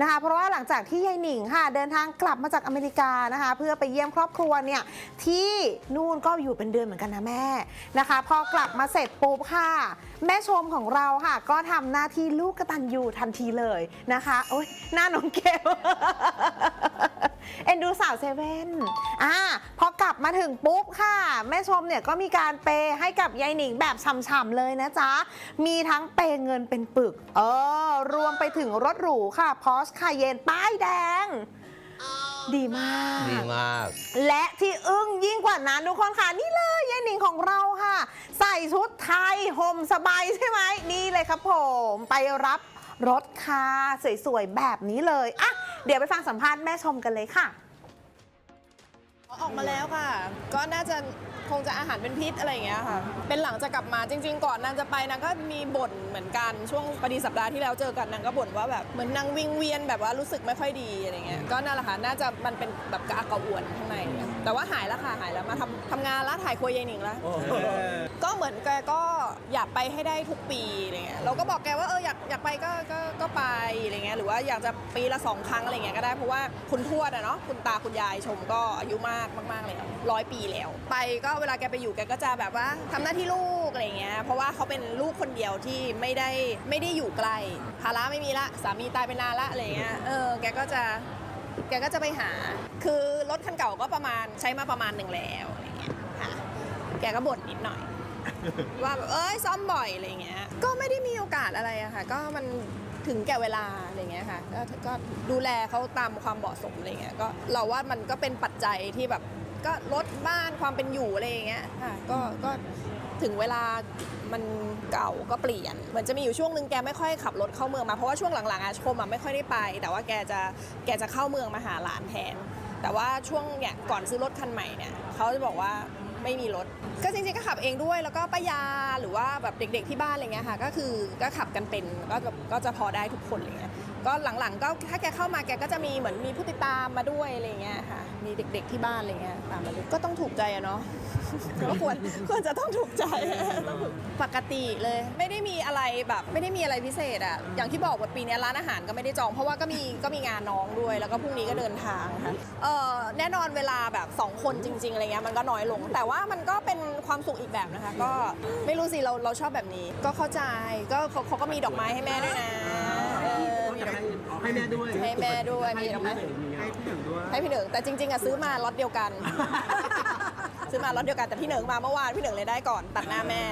นะคะเพราะว่าหลังจากที่ยายหนิงค่ะเดินทางกลับมาจากอเมริกานะคะ เพื่อไปเยี่ยมครอบครัวเนี่ยที่นู่นก็อยู่เป็นเดือนเหมือนกันนะแม่นะคะ พอกลับมาเสร็จปุ๊บค่ะ แม่ชมของเราค่ะ ก็ทำหน้าที่ลูกกตัญญูทันทีเลยนะคะโอ๊ยหน้าน้องเกลเอ็นดูสาวเซเว่นอ่าพ มาถึงปุ๊บค่ะ แม่ชมเนี่ยก็มีการเปย์ให้กับยายหนิงแบบฉ่ำๆเลยนะจ๊ะ มีทั้งเปย์เงินเป็นปึก เออ รวมไปถึงรถหรูค่ะพอสคาเยนป้ายแดง ดีมาก ดีมาก และที่อึ้งยิ่งกว่านั้นทุกคนค่ะ นี่เลยยายหนิงของเราค่ะ ใส่ชุดไทยห่มสบายใช่ไหมนี่เลยครับผมไปรับรถค่ะสวยๆแบบนี้เลยอะเดี๋ยวไปฟังสัมภาษณ์แม่ชมกันเลยค่ะ ออกมาแล้วค่ะ ก็น่าจะคงจะอาหารเป็นพิษอะไรอย่างเงี้ยค่ะ เป็นหลังจะกลับมาจริง ๆ ก่อนนางจะไปนางก็มีบ่นเหมือนกันช่วงปดีสัปดาห์ที่แล้วเจอกันนางก็บ่นว่าแบบเหมือนนางวิงเวียนแบบว่ารู้สึกไม่ค่อยดีอะไรเงี้ยก็นั่นแหละค่ะน่าจะมันเป็นแบบกระอักกระอ่วนข้างในอะแต่ว่าหายแล้วค่ะหายแล้วมาทำทำงานแล้วถ่ายครัวยายหนิงแล้ว ก็เหมือนแกก็อยากไปให้ได้ทุกปีอะไรเงี้ยเราก็บอกแกว่าเอออยากอยากไปก็ก็ก็ไปอะไรเงี้ยหรือว่าอยากจะปีละสองครั้งอะไรเงี้ยก็ได้เพราะว่าคุณทวดอะเนาะคุณตาคุณยายชมก็อายุมากมากๆเลยร้อยปีแล้ว ไปก็เวลาแกไปอยู่แกก็จะแบบว่าทำหน้าที่ลูกอะไรเงี้ยเพราะว่าเขาเป็นลูกคนเดียวที่ไม่ได้ไม่ได้อยู่ใกล้ภาระไม่มีละสามีตายไปนานละอะไรเงี้ยเออแกก็จะแกก็จะไปหา คือรถคันเก่าก็ประมาณใช้มาประมาณหนึ่งแล้วอะไรเงี้ยค่ะแกก็บ่นนิดหน่อย ว่าแบบเอ้ยซ่อมบ่อยอะไรเงี้ยก็ไม่ได้มีโอกาสอะไรอะค่ะ ก็มัน ถึงแก่เวลาอะไรเงี้ยค่ะก็ก็ดูแลเขาตามความเหมาะสมอะไรเงี้ยก็เราว่ามันก็เป็นปัจจัยที่แบบก็ลดบ้านความเป็นอยู่อะไรอย่างเงี้ยค่ะก็ก็ถึงเวลามันเก่าก็เปลี่ยน เหมือนจะมีอยู่ช่วงหนึ่งแกไม่ค่อยขับรถเข้าเมืองมา เพราะว่าช่วงหลังๆอะชมอะไม่ค่อยได้ไป แต่ว่าแกจะแกจะเข้าเมืองมาหาหลานแทน แต่ว่าช่วงเนี่ยก่อนซื้อรถคันใหม่เนี่ยเขาจะบอกว่า ไม่มีรถ ก็จริงๆก็ขับเองด้วย แล้วก็ป้ายาหรือว่าแบบเด็กๆที่บ้านอะไรเงี้ยค่ะ ก็คือก็ขับกันเป็นก็แบบก็จะพอได้ทุกคนอะไรเงี้ย ก็หลังๆ ก็ถ้าแกเข้ามาแกก็จะมีเหมือนมีผู้ติดตามมาด้วยอะไรเงี้ยค่ะ มีเด็กๆที่บ้านอะไรเงี้ยตามมาด้วยก็ต้องถูกใจอะเนาะก็ควรควรจะต้องถูกใจต้องถูกปกติเลย ไม่ได้มีอะไรแบบไม่ได้มีอะไรพิเศษอะอย่างที่บอกว่าปีนี้ร้านอาหารก็ไม่ได้จอง เพราะว่าก็มีก็มีงานน้องด้วย แล้วก็พรุ่งนี้ก็เดินทางค่ะเออแน่นอนเวลาแบบสองคนจริง ๆอะไรเงี้ยมันก็น้อยลง แต่ว่ามันก็เป็นความสุขอีกแบบนะคะ ก็ไม่รู้สิเราเราชอบแบบนี้ ก็เข้าใจก็เขาก็มีดอกไม้ให้แม่ด้วยนะเออมีดอกไม้ ให้ แม่ด้วยให้แม่ด้วยมีดอกไม้ให้พี่หนึ่งด้วยให้พี่เหนิงแต่จริงๆอะซื้อมาล็อตเดียวกัน ซื้อมาล็อตเดียวกันแต่พี่เหนิงมาเมื่อวานพี่เหนิงเลยได้ก่อนตัดหน้าแม่